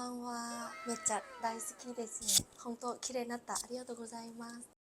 んは。めっちゃ大好きですね。本当綺麗になった。ありがとうございます。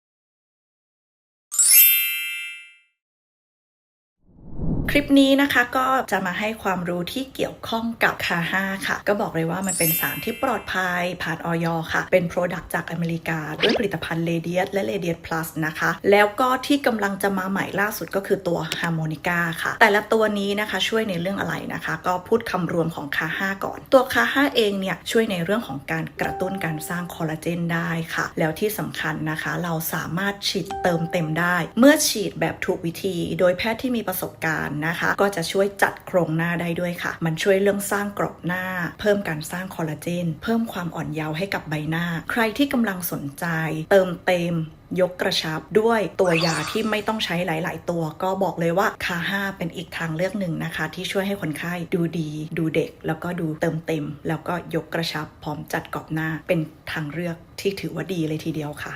ลิปนี้นะคะก็จะมาให้ความรู้ที่เกี่ยวข้องกับคา5ค่ะ ก็บอกเลยว่ามันเป็นสารที่ปลอดภัยผ่านออยค่ะ เป็น Product จากอเมริกา ด้วยผลิตภัณฑ์ Radiant และ Radiant Plus นะคะ แล้วก็ที่กำลังจะมาใหม่ล่าสุดก็คือตัว Harmonica ค่ะ แต่ละตัวนี้นะคะช่วยในเรื่องอะไรนะคะ ก็พูดคำรวมของคา5ก่อน ตัวคา5เองเนี่ยช่วยในเรื่องของการกระตุ้นการสร้างคอลลาเจนได้ค่ะ แล้วที่สำคัญนะคะ เราสามารถฉีดเติมเต็มได้ เมื่อฉีดแบบถูกวิธี โดยแพทย์ที่มีประสบการณ์นะคะ ก็จะช่วยจัดโครงหน้าได้ด้วยค่ะ มันช่วยเรื่องสร้างกรอบหน้า เพิ่มการสร้างคอลลาเจน เพิ่มความอ่อนเยาว์ให้กับใบหน้า ใครที่กำลังสนใจ เติมเต็มยกกระชับด้วยตัวยาที่ไม่ต้องใช้หลาย ๆ ตัว ก็บอกเลยว่าคา5เป็นอีกทางเลือกหนึ่งนะคะ ที่ช่วยให้คนไข้ดูดี ดูเด็ก แล้วก็ดูเติมเต็ม แล้วก็ยกกระชับพร้อมจัดกรอบหน้าเป็นทางเลือกที่ถือว่าดีเลยทีเดียวค่ะ